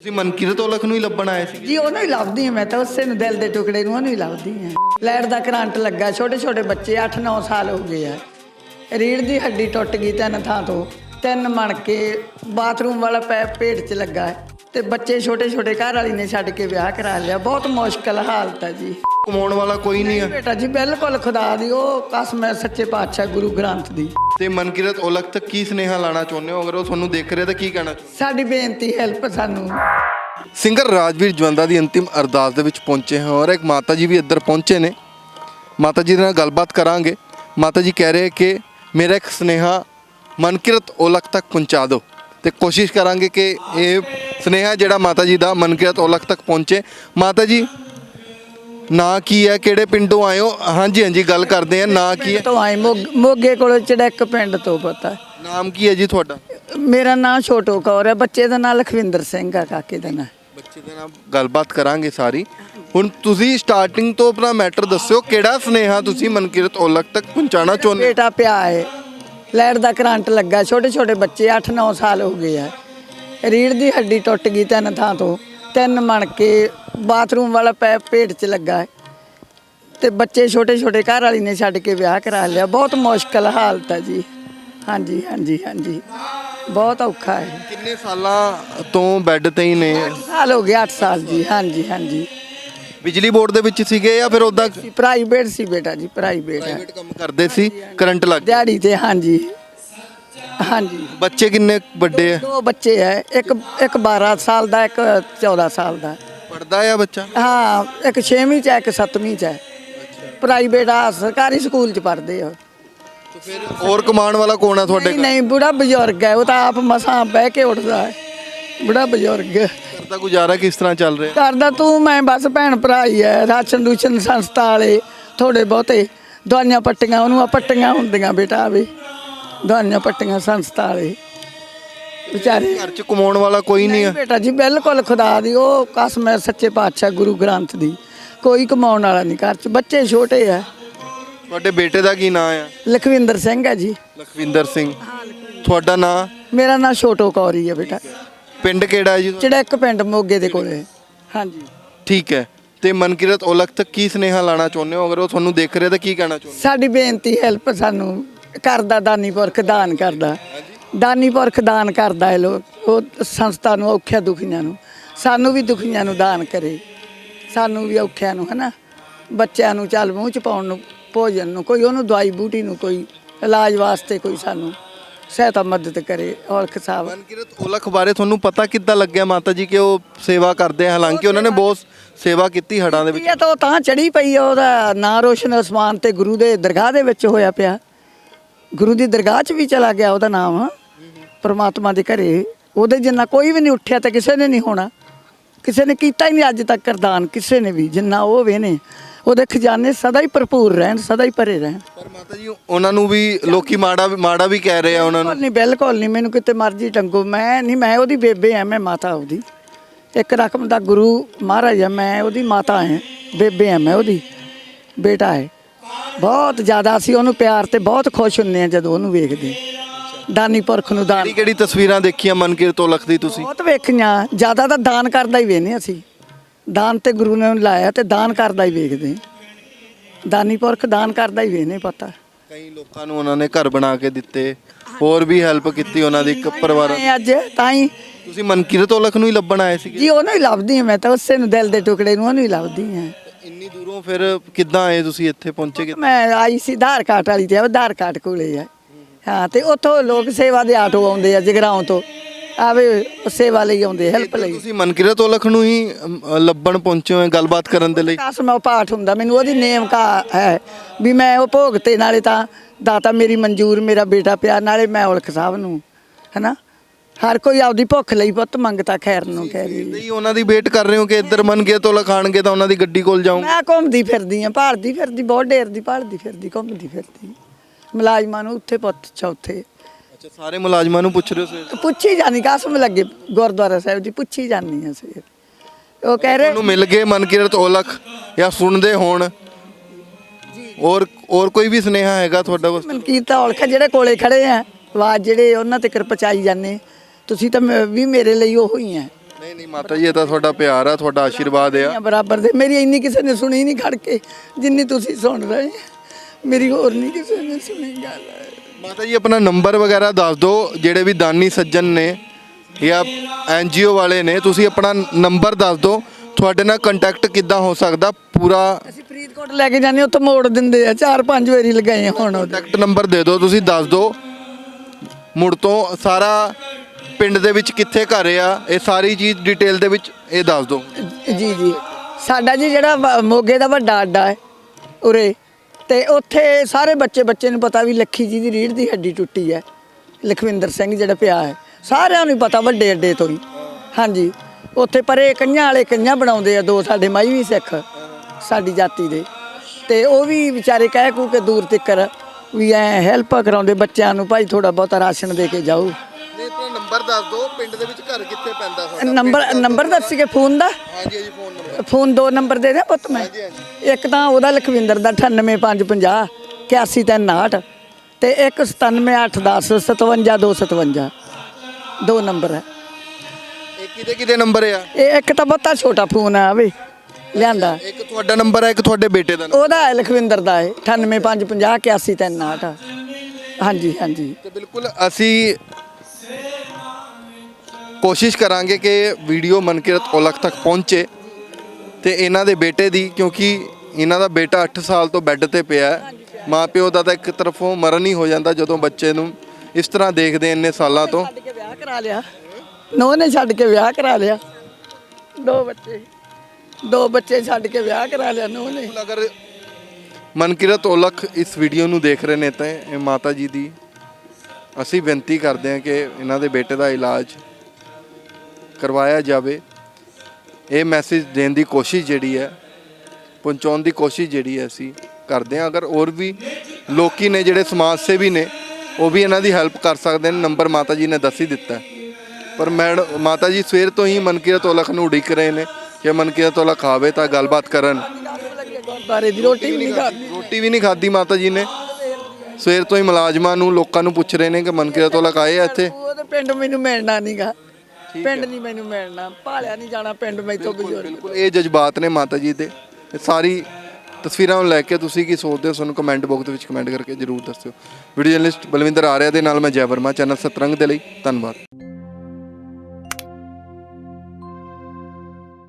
ਤੁਸੀਂ ਮਨਕੀਰਤ ਔਲਖ ਨੂੰ ਹੀ ਲੱਭਣ ਆਏ ਸੀ ਜੀ, ਉਹਨੂੰ ਹੀ ਲੱਭਦੀ ਹਾਂ ਮੈਂ ਤਾਂ, ਉਸੇ ਨੂੰ ਦਿਲ ਦੇ ਟੁਕੜੇ ਨੂੰ ਉਹਨੂੰ ਹੀ ਲੱਭਦੀ ਹਾਂ। ਲੈਟ ਦਾ ਕਰੰਟ ਲੱਗਾ ਛੋਟੇ ਛੋਟੇ ਬੱਚੇ 8-9 ਸਾਲ ਹੋ ਗਏ ਆ। ਰੀੜ ਦੀ ਹੱਡੀ ਟੁੱਟ ਗਈ ਤਿੰਨ ਥਾਂ ਤੋਂ, ਤਿੰਨ ਮਣ ਕੇ ਬਾਥਰੂਮ ਵਾਲਾ ਪੈਪ ਪੇਟ 'ਚ ਲੱਗਾ ਤੇ ਬੱਚੇ ਛੋਟੇ ਛੋਟੇ ਘਰ ਵਾਲੀ ਨੇ ਛੱਡ ਕੇ ਵਿਆਹ ਕਰਾ ਲਿਆ। ਬਹੁਤ ਮੁਸ਼ਕਲ ਹਾਲਤ ਹੈ ਜੀ। ਕਮਾਉਣ ਵਾਲਾ ਕੋਈ ਨਹੀਂ ਆ। ਬੇਟਾ ਜੀ ਬਿਲਕੁਲ ਖੁਦਾ ਦੀ ਉਹ ਕਸਮ ਹੈ ਸੱਚੇ ਪਾਤਸ਼ਾਹ ਗੁਰੂ ਗ੍ਰੰਥ ਦੀ। ਤੇ ਮਨਕੀਰਤ ਔਲਖ ਤੱਕ ਕੀ ਸੁਨੇਹਾ ਲਾਣਾ ਚਾਹੁੰਦੇ ਹੋ? ਅਗਰ ਉਹ ਤੁਹਾਨੂੰ ਦੇਖ ਰਹੇ ਤਾਂ ਕੀ ਕਹਿਣਾ ਸਾਡੀ ਬੇਨਤੀ ਹੈਲਪ ਸਾਨੂੰ। ਸਿੰਗਰ ਰਾਜਵੀਰ ਜਵੰਦਾ ਦੀ ਅੰਤਿਮ ਅਰਦਾਸ ਦੇ ਵਿੱਚ ਪਹੁੰਚੇ ਹਾਂ ਔਰ ਇੱਕ ਮਾਤਾ ਜੀ ਵੀ ਇੱਧਰ ਪਹੁੰਚੇ ਨੇ। ਮਾਤਾ ਜੀ ਦੇ ਨਾਲ ਗੱਲਬਾਤ ਕਰਾਂਗੇ। ਮਾਤਾ ਜੀ ਕਹਿ ਰਹੇ ਕਿ ਮੇਰਾ ਇੱਕ ਸੁਨੇਹਾ ਮਨਕੀਰਤ ਔਲਖ ਤੱਕ ਪਹੁੰਚਾ ਦਿਓ। ਤੇ ਕੋਸ਼ਿਸ਼ ਕਰਾਂਗੇ ਕਿ ਇਹ ਸੁਨੇਹਾ ਜਿਹੜਾ ਮਾਤਾ ਜੀ ਦਾ ਮਨਕੀਰਤ ਔਲਖ ਤੱਕ ਪਹੁੰਚੇ। ਮਾਤਾ ਜੀ ਨਾਂ ਕੀ ਹੈ ਕਿਹੜੇ ਪਿੰਡੋਂ ਆਏ ਹੋ? ਹਾਂਜੀ ਹਾਂਜੀ ਗੱਲ ਕਰਦੇ ਆ ਨਾਂ ਕੀ ਹੈ? ਤੋਂ ਆਏ ਮੋਗ- ਮੋਗੇ ਕੋਲੋਂ ਚੜੈਕ ਪਿੰਡ ਤੋਂ ਪਤਾ ਨਾਮ ਕੀ ਹੈ ਜੀ ਤੁਹਾਡਾ? ਮੇਰਾ ਨਾਂ ਛੋਟੋ ਕੌਰ ਹੈ ਬੱਚੇ ਦਾ ਨਾਂ ਲਖਵਿੰਦਰ ਸਿੰਘ ਆ ਕਾਕੇ ਦਾ ਨਾਂ ਬੱਚੇ ਦੇ ਨਾਲ ਗੱਲਬਾਤ ਕਰਾਂਗੇ ਸਾਰੀ। ਹੁਣ ਤੁਸੀਂ ਸਟਾਰਟਿੰਗ ਤੋਂ ਆਪਣਾ ਮੈਟਰ ਦੱਸਿਓ ਕਿਹੜਾ ਸੁਨੇਹਾ ਤੁਸੀਂ ਮਨਕੀਰਤ ਔਲਖ ਤੱਕ ਪਹੁੰਚਾਉਣਾ ਚਾਹੁੰਦੇ ਹੋ? ਬੇਟਾ ਪਿਆ ਹੈ ਲਾਈਟ ਦਾ ਕਰੰਟ ਲੱਗਾ ਛੋਟੇ ਛੋਟੇ ਬੱਚੇ 8-9 ਸਾਲ ਹੋ ਗਏ ਆ। ਰੀੜ ਦੀ ਹੱਡੀ ਟੁੱਟ ਗਈ ਤਿੰਨ ਥਾਂ ਤੋਂ। ਤਿੰਨ ਮਣ ਕੇ ਬਾਥਰੂਮ ਵਾਲਾ ਪੈਪ ਪੇਟ 'ਚ ਲੱਗਾ ਹੈ। ਤੇ ਬੱਚੇ ਛੋਟੇ ਛੋਟੇ ਘਰ ਵਾਲੀ ਨੇ ਛੱਡ ਕੇ ਵਿਆਹ ਕਰਾ ਲਿਆ। ਬਹੁਤ ਮੁਸ਼ਕਲ ਹਾਲਤ ਹੈ ਜੀ। ਹਾਂਜੀ ਹਾਂਜੀ ਹਾਂਜੀ। ਬਹੁਤ ਔਖਾ ਹੈ। ਕਿੰਨੇ ਸਾਲਾਂ ਤੋਂ ਬੈੱਡ ਤੇ ਹੀ ਨੇ? ਸਾਲ ਹੋ ਗਿਆ 8 ਸਾਲ ਜੀ। ਹਾਂਜੀ ਹਾਂਜੀ। ਬਿਜਲੀ ਬੋਰਡ ਦੇ ਵਿੱਚ ਸੀਗੇ ਜਾਂ ਫਿਰ ਉਦਾਂ ਪ੍ਰਾਈਵੇਟ ਸੀ ਬੇਟਾ ਜੀ ਪ੍ਰਾਈਵੇਟ ਹੈ। ਪ੍ਰਾਈਵੇਟ ਕੰਮ ਕਰਦੇ ਸੀ? ਕਰੰਟ ਲੱਗ ਦਿਹਾੜੀ ਤੇ ਹਾਂਜੀ। ਹਾਂਜੀ। ਬੱਚੇ ਕਿੰਨੇ ਵੱਡੇ ਆ? ਦੋ ਬੱਚੇ ਹੈ ਇੱਕ ਇੱਕ 12 ਸਾਲ ਦਾ ਇੱਕ 14 ਸਾਲ ਦਾ। ਪੜਦਾ ਆ ਬੱਚਾ? ਹਾਂ ਇੱਕ 6ਵੀਂ ਚ ਹੈ ਇੱਕ 7ਵੀਂ ਚ ਹੈ ਪ੍ਰਾਈਵੇਟ ਆ ਸਰਕਾਰੀ ਸਕੂਲ ਚ ਪੜ੍ਹਦੇ ਆ ਫਿਰ ਹੋਰ ਕਮਾਉਣ ਵਾਲਾ ਕੌਣ ਆ ਤੁਹਾਡੇ ਨਹੀਂ ਨਹੀਂ ਬੁੜਾ ਬਜ਼ੁਰਗ ਹੈ ਉਹ ਤਾਂ ਆਪ ਮਸਾਂ ਬਹਿ ਕੇ ਉੱਠਦਾ ਹੈ। ਬੁੜਾ ਬਜ਼ੁਰਗ। ਘਰ ਦਾ ਗੁਜ਼ਾਰਾ ਕਿਸ ਤਰ੍ਹਾਂ ਚੱਲ ਰਿਹਾ? ਕਰਦਾ ਤੂੰ ਮੈਂ ਬਸ ਭੈਣ ਭਰਾ ਹੀ ਹੈ ਰਾਸ਼ਨ ਰੂਸ਼ਨ ਸੰਸਥਾ ਵਾਲੇ ਥੋੜੇ ਬਹੁਤੇ ਦਵਾਈਆਂ ਪੱਟੀਆਂ ਉਹਨੂੰ ਆ ਪੱਟੀਆਂ ਹੁੰਦੀਆਂ ਬੇਟਾ ਵੀ। ਦਵਾਈਆਂ ਪੱਟੀਆਂ ਸੰਸਥਾ ਵਾਲੇ। ਵਿਚਾਰੇ ਘਰ 'ਚ ਕਮਾਉਣ ਵਾਲਾ ਕੋਈ ਨਹੀਂ ਆ। ਨਹੀਂ ਬੇਟਾ ਜੀ ਬਿਲਕੁਲ ਖੁਦਾ ਦੀ ਉਹ ਕਸਮ ਹੈ ਸੱਚੇ ਪਾਤਸ਼ਾਹ ਗੁਰੂ ਗ੍ਰੰਥ ਦੀ। ਕੋਈ ਕਮਾਉਣ ਵਾਲਾ ਨਹੀਂ ਘਰ ਚ ਬੱਚੇ ਛੋਟੇ ਆ। ਤੁਹਾਡੇ ਬੇਟੇ ਦਾ ਕੀ ਨਾਂ ਆ? ਲਖਵਿੰਦਰ ਸਿੰਘ ਹੈ ਜੀ। ਲਖਵਿੰਦਰ ਸਿੰਘ। ਤੁਹਾਡਾ ਨਾਂ? ਮੇਰਾ ਨਾਂ ਛੋਟੋ ਕੌਰੀ ਹੈ ਬੇਟਾ। ਪਿੰਡ ਕਿਹੜਾ ਹੈ ਜੀ? ਜਿਹੜਾ ਇੱਕ ਪਿੰਡ ਮੋਗੇ ਦੇ ਕੋਲੇ ਹਾਂਜੀ। ਠੀਕ ਹੈ। ਤੇ ਮਨਕੀਰਤ ਔਲਖ ਤੱਕ ਕੀ ਸੁਨੇਹਾ ਲਾਣਾ ਚਾਹੁੰਦੇ ਹੋ? ਅਗਰ ਉਹ ਤੁਹਾਨੂੰ ਦੇਖ ਰਹੇ ਤਾਂ ਕੀ ਕਹਿਣਾ ਚਾਹੁੰਦੇ ਸਾਡੀ ਬੇਨਤੀ ਹੈਲਪ ਸਾਨੂੰ। ਕਰਦਾ ਦਾਨੀ ਪੁਰਖ ਦਾਨ ਕਰਦਾ। ਦਾਨੀ ਪੁਰਖ ਦਾਨ ਕਰਦਾ ਹੈ ਲੋਕ। ਉਹ ਸੰਸਥਾ ਨੂੰ ਔਖਿਆਂ ਦੁਖੀਆਂ ਨੂੰ। ਸਾਨੂੰ ਵੀ ਦੁਖੀਆਂ ਨੂੰ ਦਾਨ ਕਰੇ। ਸਾਨੂੰ ਵੀ ਔਖਿਆਂ ਨੂੰ ਹਨਾ? ਬੱਚਿਆਂ ਨੂੰ ਚੱਲ ਮੂੰਹ ਚ ਪਾਉਣ ਨੂੰ ਭੋਜਨ ਨੂੰ ਕੋਈ ਉਹਨੂੰ ਦਵਾਈ ਬੂਟੀ ਨੂੰ ਕੋਈ ਇਲਾਜ ਵਾਸਤੇ ਕੋਈ ਸਾਨੂੰ ਸਹਾਇਤਾ ਮਦਦ ਕਰੇ ਔਲਖ ਸਾਹਿਬ। ਮਨਕੀਰਤ ਔਲਖ ਬਾਰੇ ਤੁਹਾਨੂੰ ਪਤਾ ਕਿੱਦਾਂ ਲੱਗਿਆ ਮਾਤਾ ਜੀ ਕਿ ਉਹ ਸੇਵਾ ਕਰਦੇ ਆ? ਹਾਲਾਂਕਿ ਉਹਨਾਂ ਨੇ ਬਹੁਤ ਸੇਵਾ ਕੀਤੀ ਹੜਾਂ ਦੇ ਵਿੱਚ। ਇਹ ਤਾਂ ਉਹ ਤਾਂ ਚੜੀ ਪਈ ਆ ਉਹਦਾ ਨਾਂ ਰੋਸ਼ਨ ਅਸਮਾਨ ਤੇ ਗੁਰੂ ਦੇ ਦਰਗਾਹ ਦੇ ਵਿੱਚ ਹੋਇਆ ਪਿਆ। ਗੁਰੂ ਦੀ ਦਰਗਾਹ 'ਚ ਵੀ ਚਲਾ ਗਿਆ ਉਹਦਾ ਨਾਮ। ਪਰਮਾਤਮਾ ਦੇ ਘਰੇ। ਉਹਦੇ ਜਿੰਨਾ ਕੋਈ ਵੀ ਨਹੀਂ ਉੱਠਿਆ ਤੇ ਕਿਸੇ ਨੇ ਨਹੀਂ ਹੋਣਾ। ਕਿਸੇ ਨੇ ਕੀਤਾ ਹੀ ਨਹੀਂ ਅੱਜ ਤੱਕ ਕਰਦਾਨ ਕਿਸੇ ਨੇ ਵੀ। ਜਿੰਨਾ ਉਹ ਵੇ ਨੇ ਉਹਦੇ ਖਜ਼ਾਨੇ ਸਦਾ ਹੀ ਭਰਪੂਰ ਰਹਿਣ ਸਦਾ ਹੀ ਭਰੇ ਰਹਿਣ। ਪਰ ਮਾਤਾ ਜੀ ਉਹਨਾਂ ਨੂੰ ਵੀ ਲੋਕੀ ਮਾੜਾ ਮਾੜਾ ਵੀ ਕਹਿ ਰਹੇ ਆ ਉਹਨਾਂ ਨੂੰ। ਨਹੀਂ ਬਿਲਕੁਲ ਨਹੀਂ। ਮੈਨੂੰ ਕਿਤੇ ਮਰਜ਼ੀ ਟੰਗੋ। ਮੈਂ ਨਹੀਂ ਮੈਂ ਉਹਦੀ ਬੇਬੇ ਆ ਮੈਂ ਮਾਤਾ ਉਹਦੀ। ਇੱਕ ਰਕਮ ਦਾ ਗੁਰੂ ਮਹਾਰਾਜ ਆ ਮੈਂ ਉਹਦੀ ਮਾਤਾ ਹਾਂ ਬੇਬੇ ਆ ਮੈਂ ਉਹਦੀ। ਬੇਟਾ ਹੈ। ਬਹੁਤ ਜ਼ਿਆਦਾ ਅਸੀਂ ਉਹਨੂੰ ਪਿਆਰ ਤੇ ਬਹੁਤ ਖੁਸ਼ ਹੁੰਨੇ ਆ ਜਦੋਂ ਉਹਨੂੰ ਵੇਖਦੇ ਦਾਨੀ ਪੁਰਖ ਨੂੰ ਦਾਨ ਕਿਹੜੀ ਕਿਹੜੀ ਤਸਵੀਰਾਂ ਦੇਖੀਆਂ ਮਨਕੀਰਤ ਔਲਖ ਦੀ ਤੁਸੀਂ? ਬਹੁਤ ਵੇਖੀਆਂ। ਜ਼ਿਆਦਾ ਤਾਂ ਦਾਨ ਕਰਦਾ ਹੀ ਵੇਨੇ ਅਸੀਂ। ਦਾਨ ਤੇ ਗੁਰੂ ਨੇ ਲਾਇਆ ਤੇ ਦਾਨ ਕਰਦਾ ਹੀ ਵੇਖਦੇ ਦਾਨੀ ਪੁਰਖ ਦਾਨ ਕਰਦਾ ਹੀ ਵੇਨੇ ਪਤਾ। ਕਈ ਲੋਕਾਂ ਨੂੰ ਉਹਨਾਂ ਨੇ ਘਰ ਬਣਾ ਕੇ ਦਿੱਤੇ ਹੋਰ ਵੀ ਹੈਲਪ ਕੀਤੀ ਉਹਨਾਂ ਦੀ ਇੱਕ ਪਰਿਵਾਰ ਮੈਂ ਅੱਜ ਤਾਂ ਹੀ ਤੁਸੀਂ ਮਨਕੀਰਤ ਔਲਖ ਨੂੰ ਹੀ ਲੱਭਣ ਆਏ ਸੀਗੇ? ਜੀ ਉਹਨੂੰ ਹੀ ਲੱਭਦੀ ਹਾਂ ਮੈਂ ਤਾਂ ਉਸੇ ਨੂੰ ਦਿਲ ਦੇ ਟੁਕੜੇ ਨੂੰ ਉਹਨੂੰ ਹੀ ਲੱਭਦੀ ਹਾਂ। ਦੂਰੋਂ ਫਿਰ ਕਿੱਦਾਂ ਆਏ ਤੁਸੀਂ ਇੱਥੇ ਪਹੁੰਚੇ ਕਿ ਮੈਂ ਆਈ ਸੀ ਆਧਾਰ ਕਾਰਡ ਵਾਲੀ ਤੇ ਆਧਾਰ ਕਾਰਡ ਕੋਲੇ ਆ। ਹਾਂ ਤੇ ਉੱਥੋਂ ਲੋਕ ਸੇਵਾ ਦੇ ਆਟੋ ਆਉਂਦੇ ਆ ਜਗਰਾਉਂ ਤੋਂ। ਆਵੇ ਸੇਵਾ ਲਈ ਆਉਂਦੇ ਹੈਲਪ ਲਈ। ਤੁਸੀਂ ਮਨਕੀਰਤ ਔਲਖ ਨੂੰ ਹੀ ਅਮ, ਲੱਭਣ ਪਹੁੰਚੇ ਹੋ ਗੱਲਬਾਤ ਕਰਨ ਦੇ ਲਈ? ਕਸਮ ਉਹ ਪਾਠ ਹੁੰਦਾ ਮੈਨੂੰ ਉਹਦੀ ਨੇਮ ਕਾ ਹੈ ਵੀ ਮੈਂ ਉਹ ਭੋਗ ਤੇ ਨਾਲੇ ਤਾਂ ਦਾਤਾ ਮੇਰੀ ਮਨਜ਼ੂਰ ਮੇਰਾ ਬੇਟਾ ਪਿਆ ਨਾਲੇ ਮੈਂ ਔਲਖ ਸਾਹਿਬ ਨੂੰ ਹੈਨਾ? ਹਰ ਕੋਈ ਆਪਦੀ ਭੁੱਖ ਲਈ ਪੁੱਤ ਮੰਗਤਾ ਖੈਰ ਨੂੰ ਕਹਿ ਰਹੀ ਨਹੀਂ ਉਹਨਾਂ ਦੀ ਵੇਟ ਕਰ ਰਹੇ ਹੋ ਕਿ ਇੱਧਰ ਮਨਕੀਰਤ ਔਲਖ ਆਣਗੇ ਤਾਂ ਉਹਨਾਂ ਦੀ ਗੱਡੀ ਕੋਲ ਜਾਊਂ? ਮੈਂ ਘੁੰਮਦੀ ਫਿਰਦੀ ਆ ਭਾਲਦੀ ਫਿਰਦੀ ਬਹੁਤ ਢੇਰ ਦੀ ਭਾਲਦੀ ਫਿਰਦੀ ਘੁੰਮਦੀ ਫਿਰਦੀ। ਮੁਲਾਜ਼ਮਾਂ ਨੂੰ ਉੱਥੇ ਪੁੱਤ ਚੌਥੇ। ਅੱਛਾ ਸਾਰੇ ਮੁਲਾਜ਼ਮਾਂ ਨੂੰ ਪੁੱਛ ਰਹੇ ਹੋ ਸਵੇਰ? ਪੁੱਛੀ ਜਾਨੀ ਕਸਮ ਲੱਗੇ ਗੁਰਦੁਆਰਾ ਸਾਹਿਬ ਦੀ ਪੁੱਛੀ ਜਾਨੀ ਆ ਸਵੇਰ। ਉਹ ਕਹਿ ਰਹੇ ਤੁਹਾਨੂੰ ਮਿਲ ਗਏ ਮਨਕੀਰਤ ਔਲਖ ਜਾਂ ਸੁਣਦੇ ਹੋਣ? ਔਰ ਔਰ ਕੋਈ ਵੀ ਸੁਨੇਹਾ ਹੈਗਾ ਤੁਹਾਡਾ ਕੋਲ ਮਨਕੀਰਤ ਔਲਖ ਜਿਹੜੇ ਕੋਲੇ ਖੜੇ ਆ ਆਵਾਜ਼ ਜਿਹੜੇ ਉਹਨਾਂ ਤੇ ਕਿਰਪਚਾਈ ਜਾਂਦੇ। ਤੁਸੀਂ ਤਾਂ ਮ- ਵੀ ਮੇਰੇ ਲਈ ਉਹ ਹੀ ਆ ਨਹੀਂ ਨਹੀਂ ਮਾਤਾ ਜੀ ਇਹ ਤਾਂ ਤੁਹਾਡਾ ਪਿਆਰ ਆ ਤੁਹਾਡਾ ਆਸ਼ੀਰਵਾਦ ਆ। ਆ ਬਰਾਬਰ ਦੇ ਮੇਰੀ ਇੰਨੀ ਕਿਸੇ ਨੇ ਸੁਣੀ ਨਹੀਂ ਖੜ ਕੇ ਜਿੰਨੀ ਤੁਸੀਂ ਸੁਣ ਰਹੇ ਮੇਰੀ ਹੋਰ ਨਹੀਂ ਕਿਸੇ ਨੇ ਸੁਣੀ ਗੱਲ। ਮਾਤਾ ਜੀ ਆਪਣਾ ਨੰਬਰ ਵਗੈਰਾ ਦੱਸ ਦਿਓ ਜਿਹੜੇ ਵੀ ਦਾਨੀ ਸੱਜਣ ਨੇ ਜਾਂ ਐਨਜੀਓ ਵਾਲੇ ਨੇ ਤੁਸੀਂ ਆਪਣਾ ਨੰਬਰ ਦੱਸ ਦਿਓ। ਤੁਹਾਡੇ ਨਾਲ ਕੰਟੈਕਟ ਕਿੱਦਾਂ ਹੋ ਸਕਦਾ? ਪੂਰਾ ਅਸੀਂ ਫਰੀਦਕੋਟ ਲੈ ਕੇ ਜਾਂਦੇ ਉੱਥੇ ਮੋੜ ਦਿੰਦੇ ਆ। ਚਾਰ ਪੰਜ ਵਾਰੀ ਲਗਾਏ ਹੁਣ ਉਹਦੇ। ਕੰਟੈਕਟ ਨੰਬਰ ਦੇ ਦਿਓ ਤੁਸੀਂ ਦੱਸ ਦਿਓ। ਮੁੜ ਤੋਂ ਸਾਰਾ ਪਿੰਡ ਦੇ ਵਿੱਚ ਕਿੱਥੇ ਘਰ ਆ? ਇਹ ਸਾਰੀ ਚੀਜ਼ ਡਿਟੇਲ ਦੇ ਵਿੱਚ ਇਹ ਦੱਸ ਦਿਓ। ਜੀ ਜੀ। ਸਾਡਾ ਜੀ ਜਿਹੜਾ ਵ- ਮੋਗੇ ਦਾ ਵੱਡਾ ਅੱਡਾ ਹੈ, ਉਰੇ। ਤੇ ਉੱਥੇ ਸਾਰੇ ਬੱਚੇ ਬੱਚੇ ਨੂੰ ਪਤਾ ਵੀ ਲੱਖੀ ਜੀ ਦੀ ਰੀੜ ਦੀ ਹੱਡੀ ਟੁੱਟੀ ਹੈ। ਲਖਵਿੰਦਰ ਸਿੰਘ ਜਿਹੜਾ ਪਿਆ ਹੈ, ਸਾਰਿਆਂ ਨੂੰ ਹੀ ਪਤਾ ਵੱਡੇ ਅੱਡੇ ਤੋਂ ਹੀ। ਹਾਂਜੀ। ਉੱਥੇ ਪਰੇ ਕਈਆਂ ਵਾਲੇ ਕਈਆਂ ਬਣਾਉਂਦੇ ਆ ਦੋ ਸਾਡੇ ਮਾਈ ਵੀ ਸਿੱਖ, ਸਾਡੀ ਜਾਤੀ ਦੇ। ਤੇ ਉਹ ਵੀ ਵਿਚਾਰੇ ਕਹਿ ਕੂ ਕੇ ਦੂਰ ਤਿੱਕਰ ਵੀ ਐ ਹੈਲਪ ਕਰਾਉਂਦੇ ਬੱਚਿਆਂ ਨੂੰ, ਭਾਈ ਥੋੜਾ ਬਹੁਤਾ ਰਾਸ਼ਨ ਦੇ ਕੇ ਜਾਓ। ਨੰਬਰ ਦੱਸ ਦਿਓ ਪਿੰਡ ਦੇ ਵਿੱਚ ਘਰ ਕਿੱਥੇ ਪੈਂਦਾ ਸਾਡਾ ਨੰਬਰ ਨੰਬਰ ਦੱਸੀਏ ਫੋਨ ਦਾ? ਹਾਂਜੀ ਫੋਨ ਨੰਬਰ। ਫੋਨ ਦੋ ਨੰਬਰ ਦੇ ਦੇ ਪੁੱਤ ਮੈਂ। ਇੱਕ ਤਾਂ ਉਹਦਾ ਲਖਵਿੰਦਰ ਦਾ 98550 81359 ਤੇ ਇੱਕ 97810 57257 ਦੋ ਨੰਬਰ ਹੈ। ਇਹ ਕਿਹਦੇ ਕਿਹਦੇ ਨੰਬਰ ਆ? ਇਹ ਇੱਕ ਤਾਂ ਬਹੁਤਾ ਛੋਟਾ ਫੋਨ ਆ ਵੇ ਲਿਆਂਦਾ। ਇੱਕ ਤੁਹਾਡਾ ਨੰਬਰ ਹੈ ਇੱਕ ਤੁਹਾਡੇ ਬੇਟੇ ਦਾ number ਉਹਦਾ ਹੈ ਲਖਵਿੰਦਰ ਦਾ ਹੈ 98550 81359 ਹਾਂਜੀ ਹਾਂਜੀ। ਤੇ ਬਿਲਕੁਲ ਅਸੀਂ ਕੋਸ਼ਿਸ਼ ਕਰਾਂਗੇ ਕਿ ਵੀਡੀਓ ਮਨਕਿਰਤ ਔਲਖ ਤੱਕ ਪਹੁੰਚੇ ਤੇ ਇਹਨਾਂ ਦੇ ਬੇਟੇ ਦੀ ਕਿਉਂਕਿ ਇਹਨਾਂ ਦਾ ਬੇਟਾ 8 ਸਾਲ ਤੋਂ ਬੈੱਡ ਤੇ ਪਿਆ ਹੈ। ਮਾਪਿਓ ਦਾ ਤਾਂ ਇੱਕ ਤਰਫੋਂ ਮਰਨ ਹੀ ਹੋ ਜਾਂਦਾ ਜਦੋਂ ਬੱਚੇ ਨੂੰ ਇਸ ਤਰ੍ਹਾਂ ਦੇਖਦੇ ਇੰਨੇ ਸਾਲਾਂ ਤੋਂ। ਛੱਡ ਕੇ ਵਿਆਹ ਕਰਾ ਲਿਆ। ਨੋ ਨੇ ਛੱਡ ਕੇ ਵਿਆਹ ਕਰਾ ਲਿਆ। ਦੋ ਬੱਚੇ। ਦੋ ਬੱਚੇ ਛੱਡ ਕੇ ਵਿਆਹ ਕਰਾ ਲਿਆ ਨੋ। ਨੇ ਅਗਰ ਮਨਕਿਰਤ ਔਲਖ ਇਸ ਵੀਡੀਓ ਨੂੰ ਦੇਖ ਰਹੇ ਨੇ ਤਾਂ ਇਹ ਮਾਤਾ ਜੀ ਦੀ ਅਸੀਂ ਬੇਨਤੀ ਕਰਦੇ ਹਾਂ ਕਿ ਇਹਨਾਂ ਦੇ ਬੇਟੇ ਦਾ ਇਲਾਜ ਕਰਵਾਇਆ ਜਾਵੇ। ਇਹ ਮੈਸੇਜ ਦੇਣ ਦੀ ਕੋਸ਼ਿਸ਼ ਜਿਹੜੀ ਹੈ ਪਹੁੰਚਾਉਣ ਦੀ ਕੋਸ਼ਿਸ਼ ਜਿਹੜੀ ਹੈ ਅਸੀਂ ਕਰਦੇ ਹਾਂ। ਅਗਰ ਹੋਰ ਵੀ ਲੋਕੀ ਨੇ ਜਿਹੜੇ ਸਮਾਜ ਸੇਵੀ ਨੇ ਉਹ ਵੀ ਇਹਨਾਂ ਦੀ ਹੈਲਪ ਕਰ ਸਕਦੇ ਨੇ। ਨੰਬਰ ਮਾਤਾ ਜੀ ਨੇ ਦੱਸ ਹੀ ਦਿੱਤਾ। ਪਰ ਮੈਡ ਮਾਤਾ ਜੀ ਸਵੇਰ ਤੋਂ ਹੀ ਮਨਕਿਰਤ ਔਲਖ ਨੂੰ ਉਡੀਕ ਰਹੇ ਨੇ ਕਿ ਮਨਕਿਰਤ ਔਲਖ ਆਵੇ ਤਾਂ ਗੱਲਬਾਤ ਕਰਨ। ਬਾਰੇ ਦੀ ਰੋਟੀ ਵੀ ਨਹੀਂ ਖਾਦੀ ਰੋਟੀ ਵੀ ਨਹੀਂ ਖਾਧੀ ਮਾਤਾ ਜੀ ਨੇ। ਸਵੇਰ ਤੋਂ ਹੀ ਮੁਲਾਜ਼ਮਾਂ ਨੂੰ ਲੋਕਾਂ ਨੂੰ ਪੁੱਛ ਰਹੇ ਨੇ ਕਿ ਮਨਕਿਰਤ ਔਲਖ ਆਏ ਆ ਇੱਥੇ। ਉਹ ਤੇ ਪਿੰਡ ਮੈਨੂੰ ਮਿਲਣਾ ਨਹੀਂਗਾ ਪਿੰਡ ਨਹੀਂ ਮੈਨੂੰ ਮਿਲਣਾ ਭਾਲਿਆ ਨਹੀਂ ਜਾਣਾ ਪਿੰਡ ਮੈਥੋਂ ਬਜ਼ੁਰਗ। ਬਿਲਕੁਲ। ਇਹ ਜਜ਼ਬਾਤ ਨੇ ਮਾਤਾ ਜੀ ਦੇ। ਇਹ ਸਾਰੀ ਤਸਵੀਰਾਂ ਨੂੰ ਲੈ ਕੇ ਤੁਸੀਂ ਕੀ ਸੋਚਦੇ ਹੋ? ਸਾਨੂੰ ਕਮੈਂਟ ਬਾਕਸ ਦੇ ਵਿੱਚ ਕਮੈਂਟ ਕਰਕੇ ਜਰੂਰ ਦੱਸਿਓ। ਵੀਡੀਓ ਜਰਨਲਿਸਟ ਬਲਵਿੰਦਰ ਆਰਿਆ ਦੇ ਨਾਲ ਮੈਂ ਜੈ ਵਰਮਾ ਚੈਨਲ ਸਤਰੰਗ ਦੇ ਲਈ ਧੰਨਵਾਦ।